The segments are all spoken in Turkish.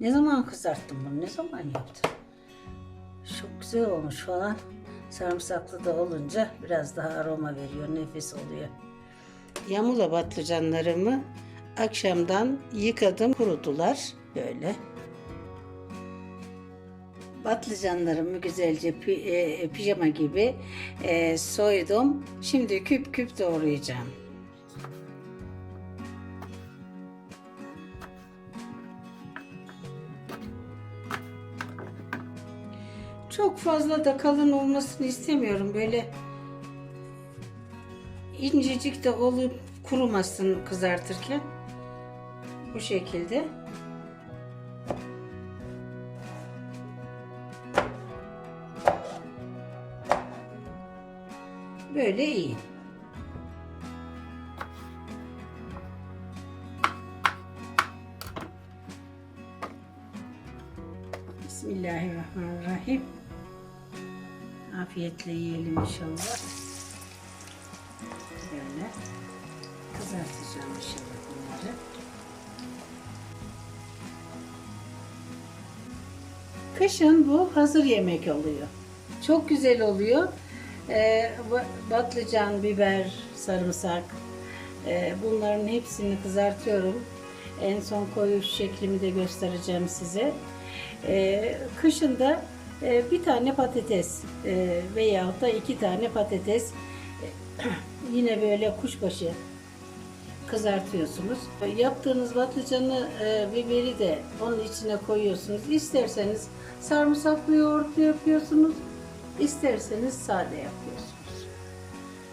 Ne zaman kızarttın bunu? Ne zaman yaptın? Çok güzel olmuş falan. Sarımsaklı da olunca biraz daha aroma veriyor, nefis oluyor. Yamula patlıcanlarımı akşamdan yıkadım, kurudular böyle. Patlıcanlarımı güzelce pi- e, pijama gibi e, soydum. Şimdi küp küp doğrayacağım. Çok fazla da kalın olmasını istemiyorum. Böyle incecik de olup kurumasın kızartırken. Bu şekilde. Böyle iyi. Bismillahirrahmanirrahim. Afiyetle yiyelim inşallah. Böyle kızartacağım inşallah bunları. Kışın bu hazır yemek oluyor. Çok güzel oluyor. Ee, ba- patlıcan, biber, sarımsak ee, bunların hepsini kızartıyorum. En son koyu şeklimi de göstereceğim size. Ee, kışın da e, bir tane patates e, veyahut da iki tane patates yine böyle kuşbaşı kızartıyorsunuz. Yaptığınız patlıcanı, e, biberi de onun içine koyuyorsunuz. İsterseniz sarımsaklı yoğurtlu yapıyorsunuz. isterseniz sade yapıyorsunuz.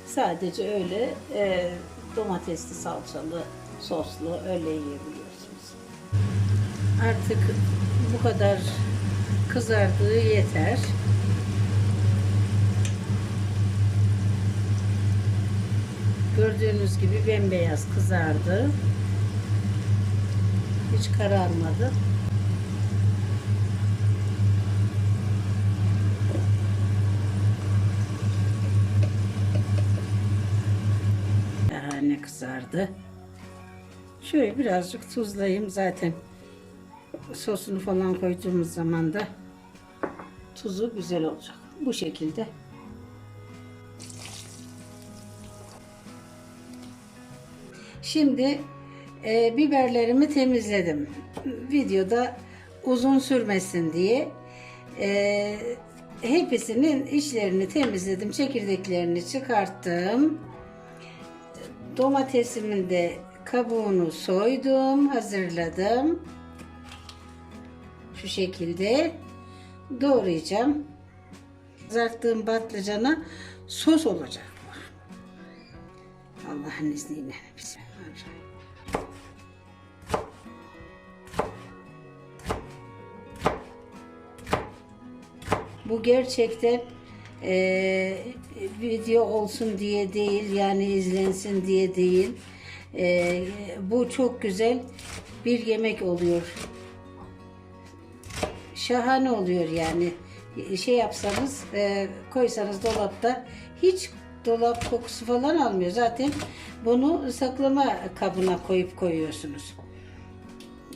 Sadece öyle e, domatesli, salçalı, soslu öyle yiyebiliyorsunuz. Artık bu kadar kızardığı yeter. Gördüğünüz gibi bembeyaz kızardı. Hiç kararmadı. Daha ne kızardı. Şöyle birazcık tuzlayayım zaten. Sosunu falan koyduğumuz zaman da tuzu güzel olacak. Bu şekilde. Şimdi e, biberlerimi temizledim. Videoda uzun sürmesin diye e, hepsinin içlerini temizledim. Çekirdeklerini çıkarttım. Domatesimin de kabuğunu soydum, hazırladım. Şu şekilde doğrayacağım. Kızarttığım patlıcana sos olacak. Allah'ın izniyle. Bu gerçekten eee, video olsun diye değil yani izlensin diye değil. Eee, bu çok güzel bir yemek oluyor. Şahane oluyor yani. Şey yapsanız eee, koysanız dolapta hiç dolap kokusu falan almıyor. Zaten bunu saklama kabına koyup koyuyorsunuz.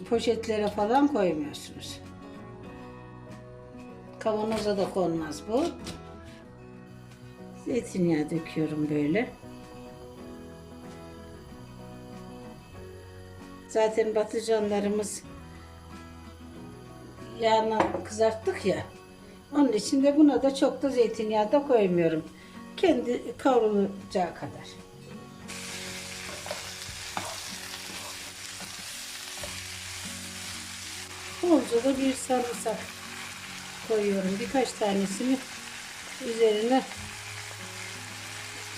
Poşetlere falan koymuyorsunuz. Kavanoza da konmaz bu. Zeytinyağı döküyorum böyle. Zaten patlıcanlarımız yağına kızarttık ya. Onun için de buna da çok da zeytinyağı da koymuyorum. Kendi kavrulacağı kadar. Bolca da bir sarımsak koyuyorum. Birkaç tanesini üzerine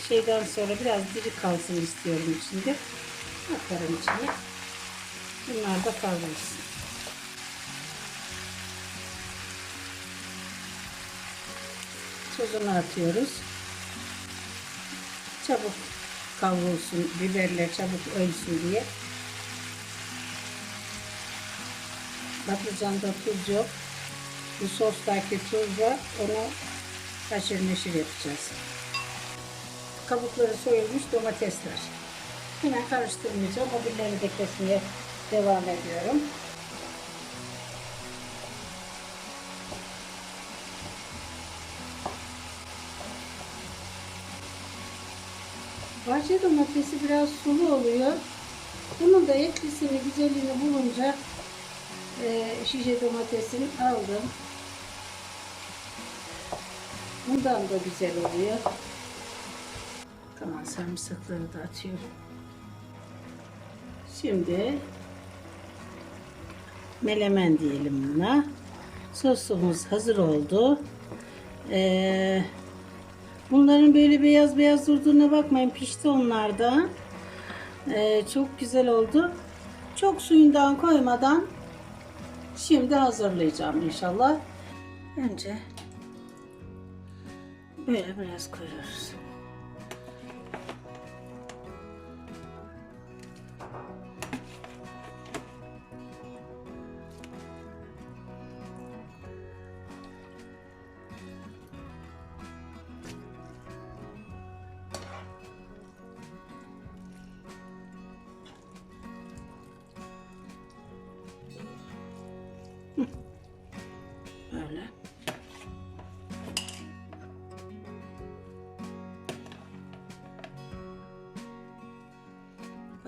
şeyden sonra biraz diri kalsın istiyorum içinde. Atarım içine. Bunlar da kavrulsun. Tuzunu atıyoruz. Çabuk kavrulsun, biberler çabuk ölsün diye. Patlıcanda tuz yok. Bu sostaki tuzla onu haşır neşir yapacağız. Kabukları soyulmuş domatesler. Hemen karıştırmayacağım. O biberi de kesmeye devam ediyorum. Bahçe domatesi biraz sulu oluyor. Bunun da etlisini, güzelini bulunca e, şişe domatesini aldım. Bundan da güzel oluyor. Tamam sarımsakları da atıyorum. Şimdi melemen diyelim buna. Sosumuz hazır oldu. Ee, bunların böyle beyaz beyaz durduğuna bakmayın. Pişti onlar da. Ee, çok güzel oldu. Çok suyundan koymadan şimdi hazırlayacağım inşallah. Önce böyle biraz koyuyoruz.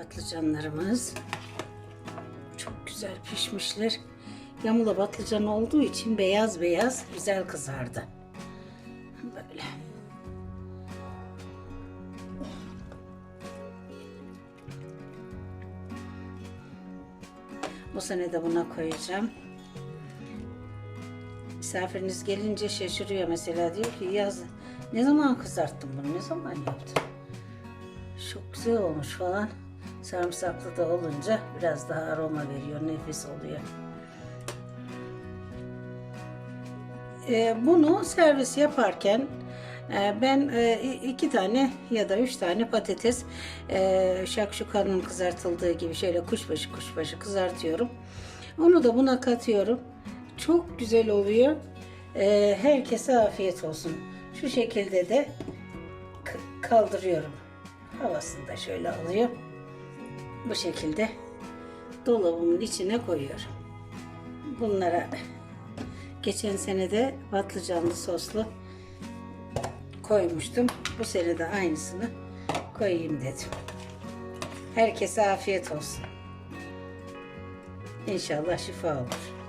Patlıcanlarımız çok güzel pişmişler. Yamula patlıcan olduğu için beyaz beyaz güzel kızardı. Böyle. Bu sene de buna koyacağım. Misafiriniz gelince şaşırıyor mesela diyor ki yaz ne zaman kızarttın bunu ne zaman yaptın? Çok güzel olmuş falan. Sarımsaklı da olunca biraz daha aroma veriyor, nefis oluyor. Ee, bunu servis yaparken e, ben e, iki tane ya da üç tane patates e, şakşukanın kızartıldığı gibi şöyle kuşbaşı kuşbaşı kızartıyorum. Onu da buna katıyorum. Çok güzel oluyor. Herkese afiyet olsun. Şu şekilde de kaldırıyorum. Havasını da şöyle alıyor. Bu şekilde dolabımın içine koyuyorum. Bunlara geçen sene de patlıcanlı soslu koymuştum. Bu sene de aynısını koyayım dedim. Herkese afiyet olsun. İnşallah şifa olur.